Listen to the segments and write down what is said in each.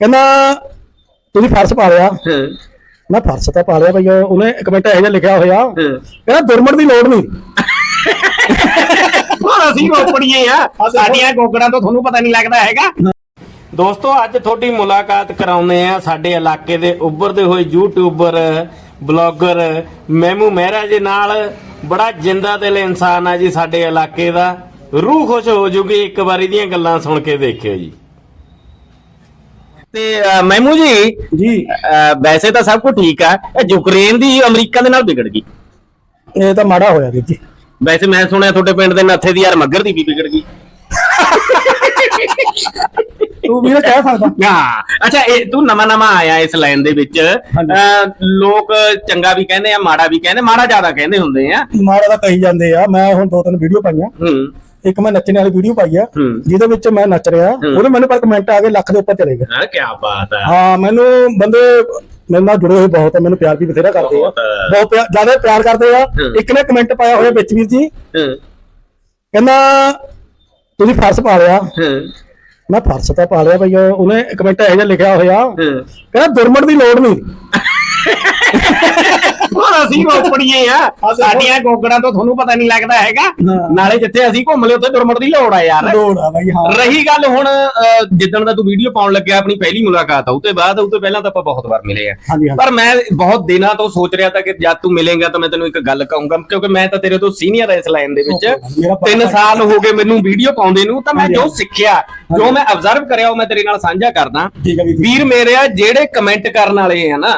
ਕਹਿੰਦਾ ਤੁਸੀਂ ਫਰਸ਼ ਪਾ ਲਿਆ। ਮੈਂ ਫਰਸ਼ ਤਾਂ ਪਾ ਲਿਆ ਬਈ ਉਹ- ਉਹਨੇ ਕਮੈਂਟ ਇਹੋ ਜਿਹਾ ਲਿਖਿਆ ਹੋਇਆ। ਕਹਿੰਦਾ ਦੁਰਮਟ ਦੀ ਲੋੜ ਨਹੀਂ। ਹੋਰ ਅਸੀਂ ਗੋਪੜੀਏ ਆ। ਸਾਡੀਆਂ ਗੋਗੜਾਂ ਤੋਂ ਤੁਹਾਨੂੰ ਪਤਾ ਨਹੀਂ ਲੱਗਦਾ ਹੈਗਾ। ਦੋਸਤੋ ਅੱਜ ਤੁਹਾਡੀ ਮੁਲਾਕਾਤ ਕਰਾਉਂਦੇ ਆ ਸਾਡੇ ਇਲਾਕੇ ਦੇ ਉੱਭਰਦੇ ਹੋਏ ਯੂਟਿਊਬਰ ਬਲੌਗਰ ਮੈਮੂ ਮਹਿਰਾ ਜੀ ਨਾਲ। ਬੜਾ ਜਿੰਦਾ ਦਿਲ ਇਨਸਾਨ ਆ ਜੀ ਸਾਡੇ ਇਲਾਕੇ ਦਾ। ਰੂਹ ਖੁਸ਼ ਹੋ ਜੂਗੀ ਇੱਕ ਵਾਰੀ ਦੀਆਂ ਗੱਲਾਂ ਸੁਣ ਕੇ ਦੇਖਿਓ ਜੀ। ਤੇ ਅ, ਮੈਮੂ ਜੀ ਜੀ। ਅ, ਵੈਸੇ ਤਾਂ ਸਭ ਕੁਝ ਠੀਕ ਆ। ਇਹ ਯੂਕਰੇਨ ਦੀ ਅਮਰੀਕਾ ਦੇ ਨਾਲ ਵਿਗੜ ਗਈ। ਇਹ ਤਾਂ ਮਾੜਾ ਹੋਇਆ ਵੀਰ ਜੀ। ਵੈਸੇ ਮੈਂ ਸੁਣਿਆ ਤੁਹਾਡੇ ਪਿੰਡ ਦੇ ਨਾਥੇ ਦੀ ਯਾਰ ਮੱਗਰ ਦੀ ਵੀ ਵਿਗੜ ਗਈ। ਤੂੰ ਵੀਰ ਕਹਿ ਸਕਦਾ। ਹਾਂ ਅੱਛਾ ਇਹ ਤੂੰ ਨਵਾਂ ਨਵਾਂ ਆਇਆ ਇਸ ਲਾਈਨ ਦੇ ਵਿੱਚ। ਹਾਂਜੀ। ਲੋਕ ਚੰਗਾ ਵੀ ਕਹਿੰਦੇ ਆ ਮਾੜਾ ਵੀ ਕਹਿੰਦੇ ਮਾੜਾ ਜ਼ਿਆਦਾ ਕਹਿੰਦੇ ਹੁੰਦੇ ਆ। ਮਾੜਾ ਤਾਂ ਕਹੀ ਜਾਂਦੇ ਆ। ਮੈਂ ਹੁਣ ਦੋ ਤਿੰਨ ਵੀਡੀਓ ਪਾਈਆਂ। ਹੂੰ। ਇੱਕ ਮੈਂ ਨੱਚਣ ਵਾਲੀ ਵੀਡੀਓ ਪਾਈ ਆ ਜਿਹਦੇ ਵਿੱਚ ਮੈਂ ਨੱਚ ਰਿਹਾ ਉਹਦੇ ਮੈਨੂੰ ਪਰ ਕਮੈਂਟ ਆ ਗਏ ਲੱਖ ਦੇ ਉੱਪਰ ਚਲੇ ਗਏ। ਹਾਂ ਕੀ ਬਾਤ ਹੈ ਹਾਂ ਮੈਨੂੰ ਬੰਦੇ ਮੇਰੇ ਨਾਲ ਜੁੜੇ ਹੋਏ ਬਹੁਤ ਆ ਮੈਨੂੰ ਪਿਆਰ ਵੀ ਬਥੇਰਾ ਕਰਦੇ ਆ। ਬਹੁਤ ਜ਼ਿਆਦਾ ਪਿਆਰ ਕਰਦੇ ਆ। ਇੱਕ ਨੇ ਕਮੈਂਟ ਪਾਇਆ ਹੋਇਆ ਵਿੱਚ ਵੀਰ ਜੀ। ਕਹਿੰਦਾ ਤੁਸੀਂ ਫਰਸ਼ ਪਾ ਲਿਆ। ਮੈਂ ਫਰਸ਼ ਤਾਂ ਪਾ ਲਿਆ ਉਹ- ਉਹਨੇ ਕਮੈਂਟ ਇਹੋ ਜਿਹਾ ਲਿਖਿਆ ਹੋਇਆ। ਕਹਿੰਦਾ ਦੁਰਮਟ ਦੀ ਲੋੜ ਨਹੀਂ। ਅਸੀਂ ਗੋਪੜੀਏ ਆ। ਸਾਡੀਆਂ ਗੋਗੜਾਂ ਤੋਂ ਤੁਹਾਨੂੰ ਪਤਾ ਨਹੀਂ ਲੱਗਦਾ ਹੈਗਾ। ਨਾਲੇ ਜਿੱਥੇ ਅਸੀਂ ਘੁੰਮ ਲਏ ਉੱਥੇ ਦੁਰਮਟ ਦੀ ਲੋੜ ਆ ਯਾਰ। ਲੋੜ ਆ ਬਈ ਹਾਂ। ਰਹੀ ਗੱਲ ਹੁਣ ਜਿੱਦਣ ਦਾ ਤੂੰ ਵੀਡੀਓ ਪਾਉਣ ਲੱਗਿਆ ਆਪਣੀ ਪਹਿਲੀ ਮੁਲਾਕਾਤ ਆ ਉਹ ਤੇ ਬਾਅਦ ਉਹ ਤੋਂ ਪਹਿਲਾਂ ਤਾਂ ਆਪਾਂ ਬਹੁਤ ਵਾਰ ਮਿਲੇ ਆ। ਪਰ ਮੈਂ ਬਹੁਤ ਦਿਨਾਂ ਤੋਂ ਸੋਚ ਰਿਹਾ ਤਾਂ ਕਿ ਜਦ ਤੂੰ ਮਿਲੇਗਾ ਤਾਂ ਮੈਂ ਤੈਨੂੰ ਇੱਕ ਗੱਲ ਕਹੂੰਗਾ ਕਿਉਂਕਿ ਮੈਂ ਤਾਂ ਤੇਰੇ ਤੋਂ ਸੀਨੀਅਰ ਇਸ ਲਾਈਨ ਦੇ ਵਿੱਚ। ਮੇਰਾ ਪਤਾ ਤਿੰਨ ਸਾਲ ਹੋ ਗਏ ਮੈਨੂੰ ਵੀਡੀਓ ਪਾਉਂਦੇ ਨੂੰ ਤਾਂ ਮੈਂ ਜੋ। ਸਿੱਖਿਆ ਜੋ ਮੈਂ ਅਬਜ਼ਰਵ ਕਰਿਆ ਉਹ ਮੈਂ ਤੇਰੇ ਨਾਲ ਸਾਂਝਾ ਕਰਦਾ। ਠੀਕ ਹੈ ਵੀਰ ਜੀ ਵੀਰ ਮੇਰੇ ਆ ਜਿਹੜੇ ਕਮੈਂਟ ਕਰਨ ਵਾਲੇ ਆ ਨਾ।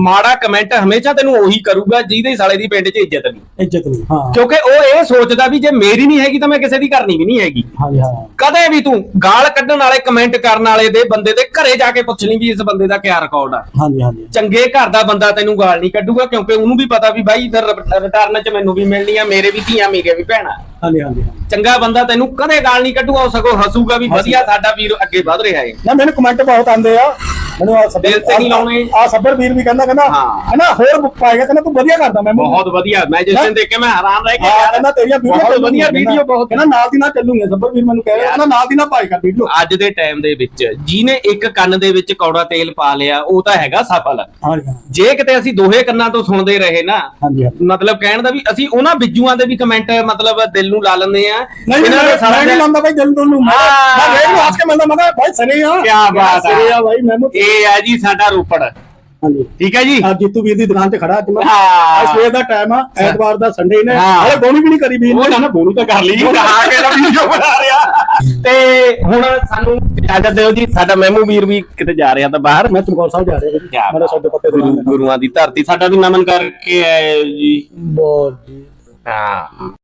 ਮਾੜਾ ਕਮੈਂਟ ਹਮੇਸ਼ਾ ਤੈਨੂੰ ਉਹੀ ਕਰੂਗਾ ਜਿਹਦੇ ਸਾਲੇ ਦੀ ਪਿੰਡ 'ਚ ਇੱਜ਼ਤ ਨਹੀਂ। ਇੱਜ਼ਤ ਨਹੀਂ ਹਾਂ। ਕਿਉਂਕਿ ਉਹ ਇਹ ਸੋਚਦਾ ਵੀ ਜੇ ਮੇਰੀ ਨਹੀਂ ਹੈਗੀ ਤਾਂ ਮੈਂ ਕਿਸੇ ਦੀ ਕਰਨੀ ਵੀ ਨਹੀਂ ਹੈਗੀ। ਹਾਂਜੀ ਹਾਂ। ਕਦੇ ਵੀ ਤੂੰ ਗਾਲ ਕੱਢਣ ਵਾਲੇ ਕਮੈਂਟ ਕਰਨ ਵਾਲੇ ਦੇ ਬੰਦੇ ਦੇ ਘਰੇ ਜਾ ਕੇ ਪੁੱਛ ਲਈ ਵੀ ਇਸ ਬੰਦੇ ਦਾ ਕਿਆ ਰਿਕਾਰਡ ਆ। ਹਾਂਜੀ ਹਾਂਜੀ। ਚੰਗੇ ਘਰ ਦਾ ਬੰਦਾ ਤੈਨੂੰ ਗਾਲ ਨਹੀਂ ਕੱਢੂਗਾ ਕਿਉਂਕਿ ਉਹਨੂੰ ਵੀ ਪਤਾ ਵੀ ਬਾਈ ਇਧਰ ਰਿਟਰਨ 'ਚ ਮੈਨੂੰ ਵੀ ਮਿਲਣੀ ਆ ਮੇਰੇ ਵੀ ਧੀਆਂ ਮੇਰੇ ਵੀ ਭੈਣਾਂ। ਹਾਂਜੀ ਹਾਂਜੀ। ਚੰਗਾ ਬੰਦਾ ਤੈਨੂੰ ਕਦੇ ਗਾਲ ਨਹੀਂ ਕੱਢੂਗਾ ਉਹ ਸਗੋਂ ਹੱਸੂਗਾ ਵੀ ਵਧੀਆ ਸਾਡਾ ਵੀਰ ਅੱਗੇ ਵਧ ਰਿਹਾ ਏ। ਨਾ ਮੈਨੂੰ ਕਮੈਂਟ ਬਹੁਤ ਆਉਂਦੇ ਆ। ਮੈਨੂੰ ਆ ਸੱਬਰ ਦਿਲ ਤੇ ਨਹੀਂ ਲਾਉਣੇ। ਆ ਸੱਬਰ ਵੀਰ ਵੀ ਕਹਿੰਦਾ ਕਹਿੰਦਾ ਹਾਂ। ਹਨਾ ਹੋਰ ਪਾਏਗਾ ਕਹਿੰਦਾ ਤੂੰ ਵਧੀਆ ਕਰਦਾ ਮੈਂ ਬਹੁਤ ਵਧੀਆ ਮੈਂ ਜਿਸ ਦਿਨ ਦੇਖ ਕੇ ਮੈਂ ਹੈਰਾਨ ਰਹਿ ਗਿਆ ਹਾਂ ਯਾਰ ਕਹਿੰਦਾ ਤੇਰੀਆਂ ਵੀਡੀਓ ਬਹੁਤ ਵਧੀਆ ਵੀਡੀਓ ਬਹੁਤ ਕਹਿੰਦਾ ਨਾਲ ਦੀ ਨਾਲ ਚੱਲੂਗੇ ਸੱਬਰ ਵੀਰ ਮੈਨੂੰ ਕਹਿ ਰਿਹਾ ਕਹਿੰਦਾ ਨਾਲ ਦੀ ਨਾਲ ਪਾਏਗਾ ਵੀਡੀਓ ਅੱਜ ਦੇ ਟਾਈਮ ਦੇ ਵਿੱਚ ਜਿਹਨੇ ਇੱਕ ਕੰਨ ਦੇ ਵਿੱਚ ਕੌੜਾ ਤੇਲ ਪਾ ਲਿਆ ਉਹ ਤਾਂ ਹੈਗਾ ਸਫਲ ਹਾਂਜੀ ਹਾਂ ਜੇ ਕਿਤੇ ਅਸੀਂ ਦੋਹੇ ਕੰਨਾਂ ਤੋਂ ਸੁਣਦੇ ਰਹੇ ਨਾ ਮਤਲਬ ਕਹਿਣ ਦਾ ਵੀ ਅਸੀਂ ਉਹਨਾਂ ਬਿੱਜੂਆਂ ਦੇ ਵੀ ਕਮੈਂਟ ਮਤਲਬ ਦਿਲ ਨੂੰ ਲਾ ਲੈਂਦੇ ਆ ਇਹਨਾਂ ਦੇ ਸਾਰਾ ਨਹੀਂ ਲਾਉਂਦਾ ਭਾਈ ਦਿਲ ਨੂੰ ਮੈਂ ਹਾਂ। ਰੇਡ ਨੂੰ ਹੱਸ ਕੇ ਮਿਲਦਾ ਮੈਂ ਭਾਈ ਸਰੇ ਆ ਕਿਆ ਬਾਤ ਆ। ਸਰੇ ਆ ਭਾਈ ਮੈਨੂੰ ਇਹ ਹੈ ਜੀ ਸਾਡਾ ਰੋਪੜ। ਹਾਂਜੀ। ਠੀਕ ਹੈ ਜੀ? ਆ ਜੀਤੂ ਵੀਰ ਦੀ ਦੁਕਾਨ ਤੇ ਖੜਾ ਅੱਜ ਮੈਂ। ਹਾਂ। ਅੱਜ ਸਵੇਰ ਦਾ ਟਾਈਮ ਆ ਐਤਵਾਰ ਦਾ ਸੰਡੇ ਨੇ। ਹਲੇ ਬੋਣੀ ਵੀ ਨਹੀਂ ਕਰੀ ਵੀਰ ਉਹ ਨੇ। ਨਾ ਬੋਲੂ ਤਾਂ ਕਰ ਲਈ। ਕਹਾ ਕੇ ਨਾ ਵੀਡੀਓ ਬਣਾ ਰਿਹਾ। ਤੇ ਹੁਣ ਸਾਨੂੰ ਇਜਾਜ਼ਤ ਦਿਓ ਜੀ ਸਾਡਾ ਮਹਿਮੂ ਵੀਰ ਵੀ ਕਿਤੇ ਜਾ ਰਿਹਾ ਤਾਂ ਬਾਹਰ। ਮੈਂ ਚਮਕੌਰ ਸਾਹਿਬ ਜਾ ਰਿਹਾ ਮੇਰੇ ਸੌਦੇ ਪੱਤੇ ਗੁਰੂਆਂ ਦੀ ਧਰਤੀ। ਸਾਡਾ ਵੀ ਨਮਨ ਕਰਕੇ ਆਏ ਜੀ। ਬਹੁਤ ਜੀ। ਹਾਂ।